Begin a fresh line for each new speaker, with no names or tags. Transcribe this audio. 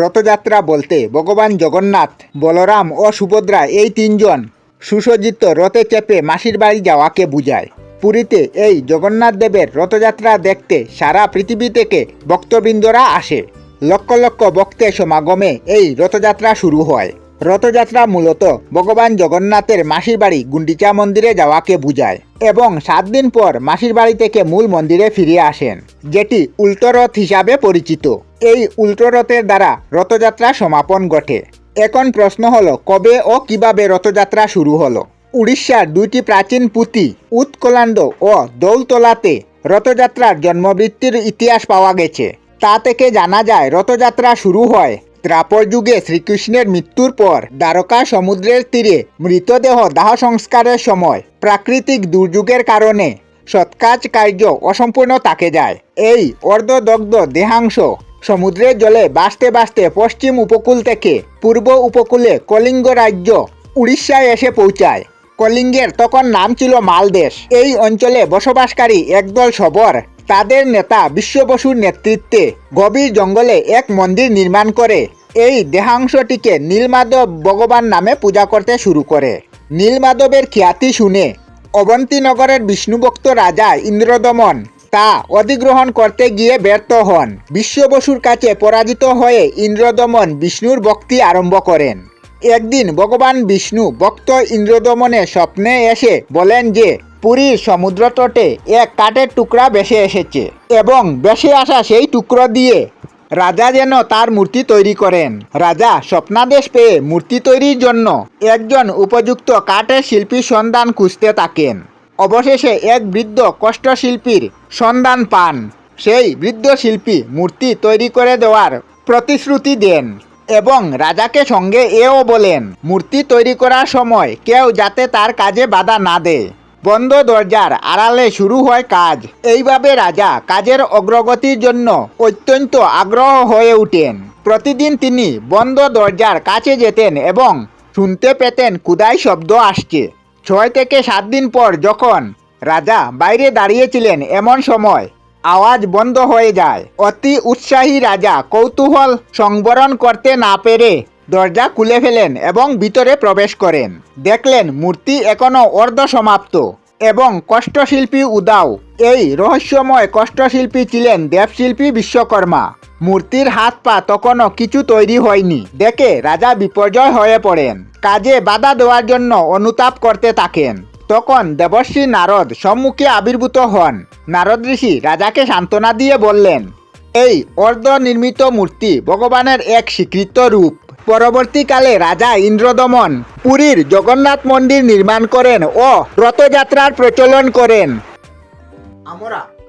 রথযাত্রা বলতে ভগবান জগন্নাথ, বলরাম ও সুভদ্রা এই তিনজন সুসজ্জিত রথে চেপে মাসির বাড়ি যাওয়াকে বুঝায়। পুরীতে এই জগন্নাথ দেবের রথযাত্রা দেখতে সারা পৃথিবী থেকে ভক্তবৃন্দরা আসে। লক্ষ লক্ষ ভক্তের সমাগমে এই রথযাত্রা শুরু হয়। রথযাত্রা মূলত ভগবান জগন্নাথের মাসির বাড়ি গুন্ডিচা মন্দিরে যাওয়াকে বুঝায় এবং সাত দিন পর মাসির বাড়ি থেকে মূল মন্দিরে ফিরে আসেন, যেটি উল্টো রথ হিসাবে পরিচিত। এই উল্টো রথের দ্বারা রথযাত্রা সমাপন ঘটে। এখন প্রশ্ন হলো, কবে ও কীভাবে রথযাত্রা শুরু হলো? উড়িষ্যার দুইটি প্রাচীন পুঁথি উৎকলান্ড ও দৌলতলাতে রথযাত্রার জন্মবৃত্তির ইতিহাস পাওয়া গেছে। তা থেকে জানা যায়, রথযাত্রা শুরু হয় ত্রাপর যুগে শ্রীকৃষ্ণের মৃত্যুর পর। দ্বারকা সমুদ্রের তীরে মৃতদেহ দাহ সংস্কারের সময় প্রাকৃতিক দুর্যোগের কারণে সৎকাজ কার্য অসম্পূর্ণ তাকে যায়। এই অর্ধদগ্ধ দেহাংশ সমুদ্রের জলে বাঁচতে বাঁচতে পশ্চিম উপকূল থেকে পূর্ব উপকূলে কলিঙ্গ রাজ্য উড়িষ্যায় এসে পৌঁছায়। কলিঙ্গের তখন নাম ছিল মালদেশ। এই অঞ্চলে বসবাসকারী একদল সবর। তাদের নেতা বিশ্ব বসুর নেতৃত্বে গভীর জঙ্গলে এক মন্দির নির্মাণ করে। এই দেহাংশটিকে নীলমাধব ভগবান নামে পূজা করতে শুরু করে। নীলমাধবের খ্যাতি শুনে অবন্তীনগরের বিষ্ণুভক্ত রাজা ইন্দ্রদমন তা অধিগ্রহণ করতে গিয়ে ব্যর্থ হন। বিশ্ব বসুর কাছে পরাজিত হয়ে ইন্দ্রদমন বিষ্ণুর ভক্তি আরম্ভ করেন। একদিন ভগবান বিষ্ণু ভক্ত ইন্দ্রদমনে স্বপ্নে এসে বলেন যে পুরীর সমুদ্র তটে এক কাঠের টুকরা বেসে এসেছে এবং বেসে আসা সেই টুকরো দিয়ে রাজা যেন তার মূর্তি তৈরি করেন। রাজা স্বপ্নাদেশ পেয়ে মূর্তি তৈরির জন্য একজন উপযুক্ত কাঠের শিল্পীর সন্ধান খুঁজতে থাকেন। অবশেষে এক বৃদ্ধ কষ্টশিল্পীর সন্ধান পান। সেই বৃদ্ধ শিল্পী মূর্তি তৈরি করে দেওয়ার প্রতিশ্রুতি দেন এবং রাজাকে সঙ্গে এও বলেন, মূর্তি তৈরি করার সময় কেউ যাতে তার কাজে বাধা না দেয় বন্ধ দরজার আড়ালে শুরু হয় কাজ। এইভাবে রাজা কাজের অগ্রগতির জন্য অত্যন্ত আগ্রহ হয়ে উঠেন। প্রতিদিন তিনি বন্ধ দরজার কাছে যেতেন এবং শুনতে পেতেন কুদাই শব্দ আসছে। ছয় থেকে সাত দিন পর যখন রাজা বাইরে দাঁড়িয়েছিলেন এমন সময়, আওয়াজ বন্ধ হয়ে যায়। অতি উৎসাহী রাজা কৌতূহল সংবরণ করতে না পেরে দরজা খুলে ফেলেন এবং ভিতরে প্রবেশ করেন। দেখলেন মূর্তি এখনও অর্ধ সমাপ্ত এবং কষ্টশিল্পী উদাও। এই রহস্যময় কষ্টশিল্পী ছিলেন দেবশিল্পী বিশ্বকর্মা। মূর্তির হাত পা তখনও কিছু তৈরি হয়নি। দেখে রাজা বিপর্যয় হয়ে পড়েন। কাজে বাধা দেওয়ার জন্য অনুতাপ করতে থাকেন। তখন দেবশ্রী নারদ সম্মুখে আবির্ভূত হন। নারদ ঋষি রাজাকে সান্ত্বনা দিয়ে বললেন, এই অর্ধ নির্মিত মূর্তি ভগবানের এক স্বীকৃত রূপ। পরবর্তীকালে রাজা ইন্দ্রদমন পুরীর জগন্নাথ মন্দির নির্মাণ করেন ও রথযাত্রার প্রচলন করেন। আমরা